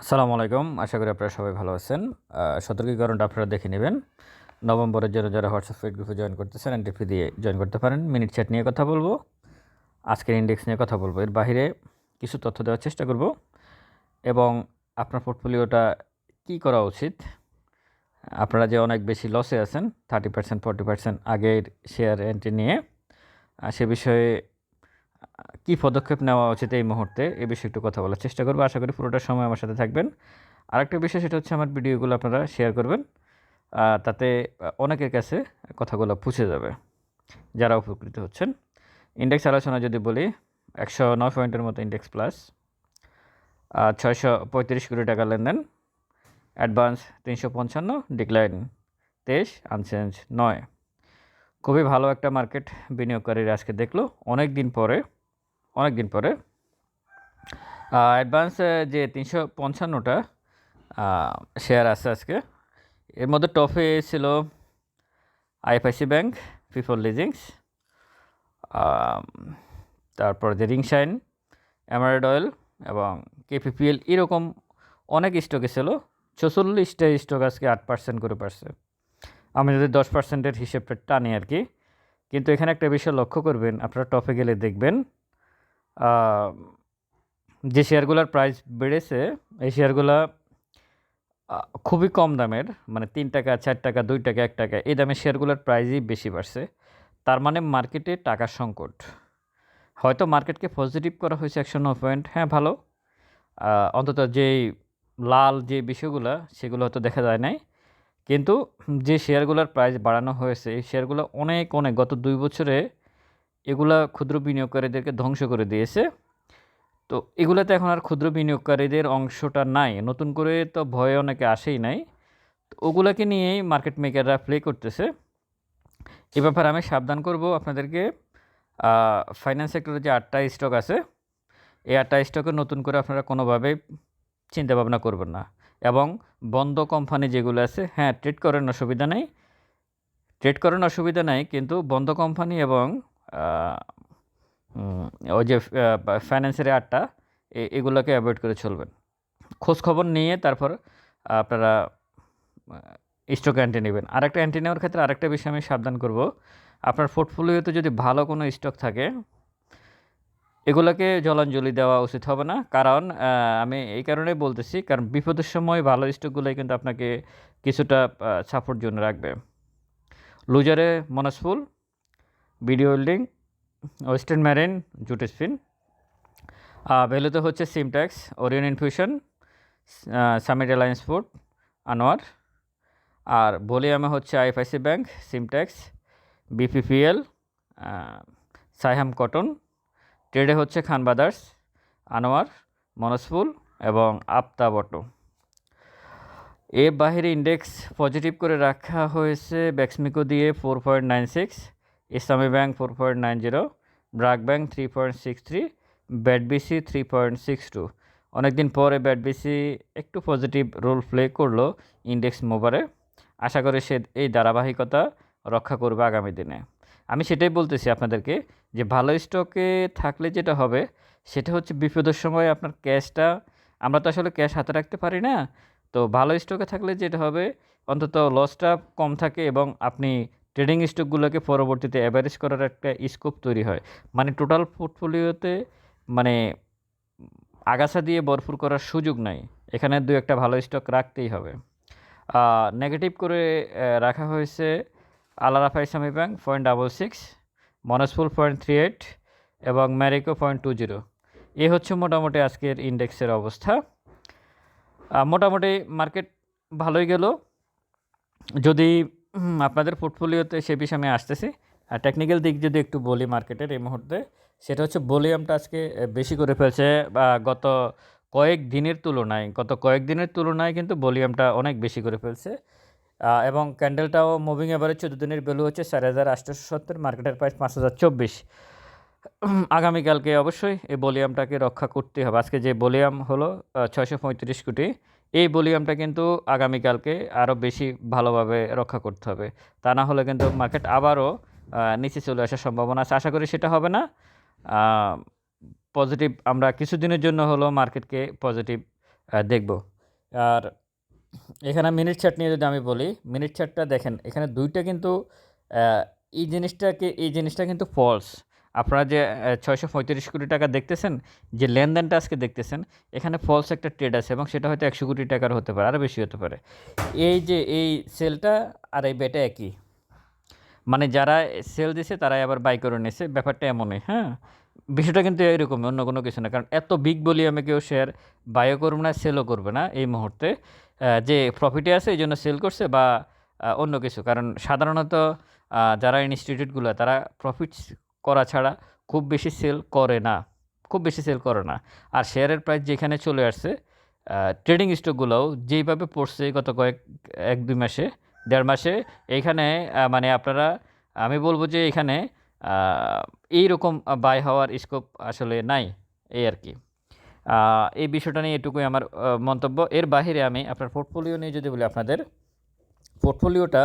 আসসালামু আলাইকুম। আশা করি আপনারা সবাই ভালো আছেন। সতর্কীকরণটা আপনারা দেখে নেবেন। নভেম্বরের জন্য যারা হোয়াটসঅ্যাপ ফিড গ্রুপে জয়েন করতেছেন এন্ট্রি ফি দিয়ে জয়েন করতে পারেন। মিনিট চ্যাট নিয়ে কথা বলব। আজকের ইন্ডেক্স নিয়ে কথা বলব। এর বাইরে কিছু তথ্য দেওয়ার চেষ্টা করব। এবং আপনার পোর্টফোলিওটা কি করা উচিত? আপনারা যে অনেক বেশি লসে আছেন থার্টি পার্সেন্ট ফর্টি পার্সেন্ট আগের শেয়ার এন্ট্রি নিয়ে সে বিষয়ে কি পদক্ষেপ নেওয়া উচিত এই মুহূর্তে? এ বিষয়ে একটু কথা বলার চেষ্টা করব। আশা করি পুরোটা সময় আমার সাথে থাকবেন। আরেকটা বিষয় সেটা হচ্ছে আমার ভিডিওগুলো আপনারা শেয়ার করবেন। তাতে অনেকের কাছে কথাগুলো পুছে যাবে, যারা উপকৃত হচ্ছেন। ইন্ডেক্স আলোচনা যদি বলি, একশো নয় পয়েন্টের মতো ইন্ডেক্স প্লাস ছয়শো পঁয়ত্রিশ কোটি টাকা লেনদেন, অ্যাডভান্স তিনশো পঞ্চান্ন, ডিক্লাইন তেইশ, আনচেঞ্জ নয়। খুবই ভালো একটা মার্কেট বিনিয়োগকারীরা আজকে দেখল। অনেক দিন পরে অনেক দিন পরে অ্যাডভান্স যে তিনশো পঞ্চান্নটা শেয়ার আছে আজকে, এর মধ্যে টপে ছিল আইএফআইসি ব্যাংক পিপল লিজিংস তারপর যে রিংশাইন এমারেড অয়েল এবং কেপিপিএল এরকম অনেক স্টকে ছিল। চৌচল্লিশটা স্টক আজকে আট পার্সেন্ট করে পারছে আমি যদি দশ পার্সেন্টের হিসেবটা টানি আর কি, কিন্তু এখানে একটা বিষয় লক্ষ্য করবেন, আপনারা টপে গেলে দেখবেন যে শেয়ারগুলোর প্রাইস বেড়েছে, এই শেয়ারগুলো খুবই কম দামের মানে তিন টাকা, চার টাকা, দুই টাকা, এক টাকা, এই দামের শেয়ারগুলোর প্রাইসই বেশি বাড়ছে। তার মানে মার্কেটে টাকার সংকট। হয়তো মার্কেটকে পজিটিভ করা হয়েছে একশো নয় পয়েন্ট হ্যাঁ ভালো। অন্তত যেই লাল যে বিষয়গুলো, সেগুলো হয়তো দেখা যায় নাই। কিন্তু যে শেয়ারগুলোর প্রাইস বাড়ানো হয়েছে, এই শেয়ারগুলো অনেক অনেক, গত দুই বছরে এগুলা ক্ষুদ্র বিনিয়োগকারীদেরকে ধ্বংস করে দিয়েছে। তো এগুলোতে এখন আর ক্ষুদ্র বিনিয়োগকারীদের অংশটা নাই। নতুন করে তো ভয়ে অনেকে আসেই নাই। তো ওগুলোকে নিয়েই মার্কেট মেকাররা প্লে করতেছে। এ ব্যাপারে আমি সাবধান করব আপনাদেরকে। ফাইন্যান্স সেক্টরে যে আটটা স্টক আছে, এই আটটা স্টকে নতুন করে আপনারা কোনোভাবেই চিন্তা ভাবনা করবেন না। এবং বন্ধ কোম্পানি যেগুলো আছে হ্যাঁ ট্রেড করেন, অসুবিধা নেই। ট্রেড করেন, অসুবিধা নাই, কিন্তু বন্ধ কোম্পানি এবং ওই যে ফাইন্যান্সের আটটা এগুলোকে অ্যাভয়েড করে চলবেন। খোঁজ খবর নিয়ে তারপর আপনারা স্টক অ্যান্টি নেবেন। আরেকটা অ্যান্টি নেওয়ার ক্ষেত্রে আরেকটা বিষয় আমি সাবধান করব। আপনার পোর্টফোলিওতে যদি ভালো কোনো স্টক থাকে, এগুলোকে জলাঞ্জলি দেওয়া উচিত হবে না। কারণ আমি এই কারণে বলতেছি, কারণ বিপদের সময় ভালো স্টকগুলোই কিন্তু আপনাকে কিছুটা সাপোর্ট জন্য রাখবে। লুজারে মনসফুল BDO holding western marine, jute spin. ভ্যালুতে হচ্ছে Simtex, Orion infusion Summit alliance food, Anwar. আর ভলিউমে হচ্ছে IFIC bank, Simtex, BPPL Saiham cotton. ট্রেডে হচ্ছে খান ব্রাদার্স, আনোয়ার মনসফুল এবং আফতাব অটো এর বাহিরে ইন্ডেক্স পজিটিভ করে রাখা হয়েছে ব্যাক্সমিকো দিয়ে four point nine six. Islami bank four point nine zero, BRAC bank three point six three BATBC three point six two. অনেকদিন পরে ব্যাটবিসি একটু পজিটিভ রোল প্লে করল ইন্ডেক্স মোবারে আশা করি সে এই ধারাবাহিকতা রক্ষা করবে আগামী দিনে। আমি সেটাই বলতেছি আপনাদেরকে যে ভালো স্টকে থাকলে যেটা হবে সেটা হচ্ছে বিপদের সময় আপনার ক্যাশটা আমরা তো আসলে ক্যাশ হাতে রাখতে পারি না। তো ভালো স্টকে থাকলে যেটা হবে, অন্তত লসটা কম থাকে এবং আপনি ট্রেডিং স্টকগুলোকে পরবর্তীতে অ্যাভারেজ করার একটা স্কোপ তৈরি হয়। মানে টোটাল পোর্টফোলিওতে মানে আগাছা দিয়ে ভরপুর করার সুযোগ নাই। এখানে দু একটা ভালো স্টক রাখতেই হবে। নেগেটিভ করে রাখা হয়েছে Al-Arafah Islami bank point double six মনসফুল point three eight এবং ম্যারিকো পয়েন্ট টু জিরো এ হচ্ছে মোটামুটি আজকের ইন্ডেক্সের অবস্থা। মোটামুটি মার্কেট ভালোই গেল। যদি আপনাদের পোর্টফোলিওতে সে বিষয়ে আমি আসতেছি। আর টেকনিক্যাল দিক যদি একটু বলি মার্কেটের এই মুহূর্তে, সেটা হচ্ছে ভলিউমটা আজকে বেশি করে ফেলছে, বা গত কয়েক দিনের তুলনায়, গত কয়েক দিনের তুলনায় কিন্তু ভলিউমটা অনেক বেশি করে ফেলছে। এবং ক্যান্ডেলটাও মুভিং এভারেজ চোদ্দ দিনের ভ্যালু হচ্ছে চার হাজার আটশোশো সত্তর মার্কেটের প্রাইস পাঁচ হাজার চব্বিশ। আগামীকালকে অবশ্যই এই ভলিউমটাকে রক্ষা করতে হবে। আজকে যে ভলিউম হলো ছয়শো পঁয়ত্রিশ কোটি। এই ভলিউমটা কিন্তু আগামীকালকে আরও বেশি ভালোভাবে রক্ষা করতে হবে। তা না হলে কিন্তু মার্কেট আবারও নিচে চলে আসার সম্ভাবনা আছে। আশা করি সেটা হবে না। পজিটিভ আমরা কিছুদিনের জন্য হলো মার্কেটকে পজিটিভ দেখব। আর এখানে মিনিট চার্ট নিয়ে যদি আমি বলি মিনিট চার্টটা দেখেন, এখানে দুইটা কিন্তু এই জিনিসটাকে, এই জিনিসটা কিন্তু ফলস আপনারা যে ছয়শো পঁয়ত্রিশ কোটি টাকা দেখতেছেন, যে লেনদেনটা আজকে দেখতেছেন, এখানে ফলস একটা ট্রেড আছে এবং সেটা হয়তো একশো কোটি টাকার হতে পারে, আরও বেশি হতে পারে। এই যে, এই সেলটা আর এই বেটা একই। মানে যারা সেল দিছে, তারাই আবার বাই করে নিয়েছে ব্যাপারটা এমনই হ্যাঁ? বিষয়টা কিন্তু এরকমই, অন্য কোনো কিছু না, কারণ এত বিগ বলি আমি কেউ শেয়ার বাইও করবে না সেলও করবে না এই মুহূর্তে। যে প্রফিটে আছে, এই জন্য সেল করছে বা অন্য কিছু, কারণ সাধারণত যারা ইনস্টিটিউটগুলো তারা প্রফিট করা ছাড়া খুব বেশি সেল করে না খুব বেশি সেল করে না। আর শেয়ারের প্রাইস যেখানে চলে আসছে ট্রেডিং স্টকগুলোও যেইভাবে পড়ছে গত কয়েক এক দুই মাসে দেড় মাসে এইখানে আহ, মানে আপনারা আমি বলব যে এখানে আহ, এইরকম বাই হওয়ার স্কোপ আসলে নাই এই আর কি। এই বিষয়টা নিয়ে এটুকুই আমার মন্তব্য। এর বাহিরে আমি আপনার পোর্টফোলিও নিয়ে যদি বলি আপনাদের পোর্টফোলিওটা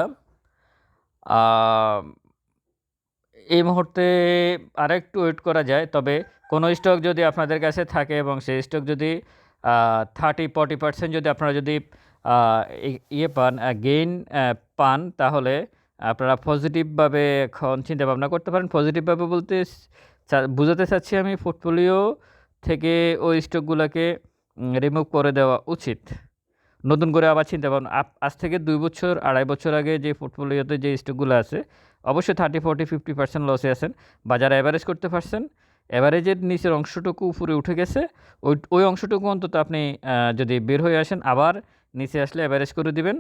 এই মুহূর্তে আরেকটু ওয়েট করা যায়, তবে কোনো স্টক যদি আপনাদের কাছে থাকে এবং সেই স্টক যদি থার্টি ফর্টি পার্সেন্ট যদি আপনারা যদি ইয়ে পান গেইন পান, তাহলে আপনারা পজিটিভভাবে এখন চিন্তা ভাবনা করতে পারেন। পজিটিভভাবে বলতে বোঝাতে চাচ্ছি আমি পোর্টফোলিও থেকে ওই স্টকগুলোকে রিমুভ করে দেওয়া উচিত। নতুন করে আবার চিন্তা ভাবনা আজ থেকে দুই বছর, আড়াই বছর আগে যে পোর্টফোলিওতে যে স্টকগুলো আছে অবশ্যই থার্টি ফোর্টি ফিফটি পার্সেন্ট লসে আছেন। বাজারে অ্যাভারেজ করতে পারছেন অ্যাভারেজের নিচের অংশটুকু উপরে উঠে গেছে। ওই ওই অংশটুকু অন্তত আপনি যদি বের হয়ে আসেন, আবার নিচে আসলে অ্যাভারেজ করে দিবেন।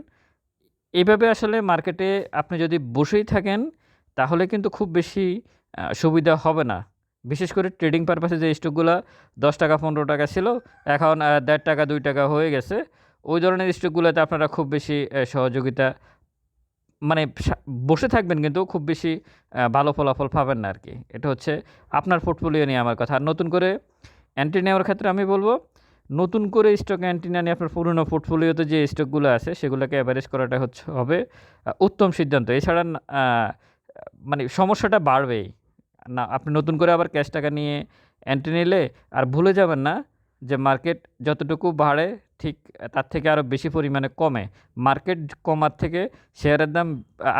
এইভাবে আসলে মার্কেটে আপনি যদি বসেই থাকেন, তাহলে কিন্তু খুব বেশি সুবিধা হবে না। বিশেষ করে ট্রেডিং পারপাসে যে স্টকগুলো দশ টাকা, পনেরো টাকা ছিল, এখন দেড় টাকা, দুই টাকা হয়ে গেছে। ওই ধরনের স্টকগুলোতে আপনারা খুব বেশি সহযোগিতা মানে বসে থাকবেন কিন্তু খুব বেশি ভালো ফলাফল পাবেন না আর কি এটা হচ্ছে আপনার পোর্টফোলিও নিয়ে আমার কথা। আর নতুন করে অ্যান্টি নেওয়ার ক্ষেত্রে আমি বলব, নতুন করে স্টক অ্যান্টি না নিয়ে আপনার পুরনো পোর্টফোলিওতে যে স্টকগুলো আছে, সেগুলোকে অ্যাভারেজ করাটা হচ্ছে, হবে উত্তম সিদ্ধান্ত। এছাড়া মানে সমস্যাটা বাড়বেই। না, আপনি নতুন করে আবার ক্যাশ টাকা নিয়ে অ্যান্টি নিলে আর ভুলে যাবেন না যে মার্কেট যতটুকু বাড়ে, ঠিক তার থেকে আরও বেশি পরিমাণে কমে। মার্কেট কমার থেকে শেয়ারের দাম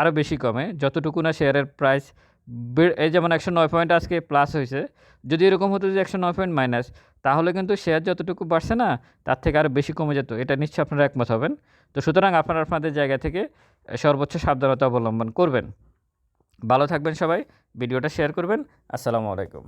আরও বেশি কমে। যতটুকু না শেয়ারের প্রাইস এই যেমন একশো নয় পয়েন্ট আজকে প্লাস হয়েছে, যদি এরকম হতো যে একশো নয় পয়েন্ট মাইনাস তাহলে কিন্তু শেয়ার যতটুকু বাড়ছে না, তার থেকে আরও বেশি কমে যেত। এটা নিশ্চয়ই আপনারা একমত হবেন। তো সুতরাং আপনারা আপনাদের জায়গা থেকে সর্বোচ্চ সাবধানতা অবলম্বন করবেন। ভালো থাকবেন সবাই, ভিডিওটা শেয়ার করবেন। আসসালামু আলাইকুম।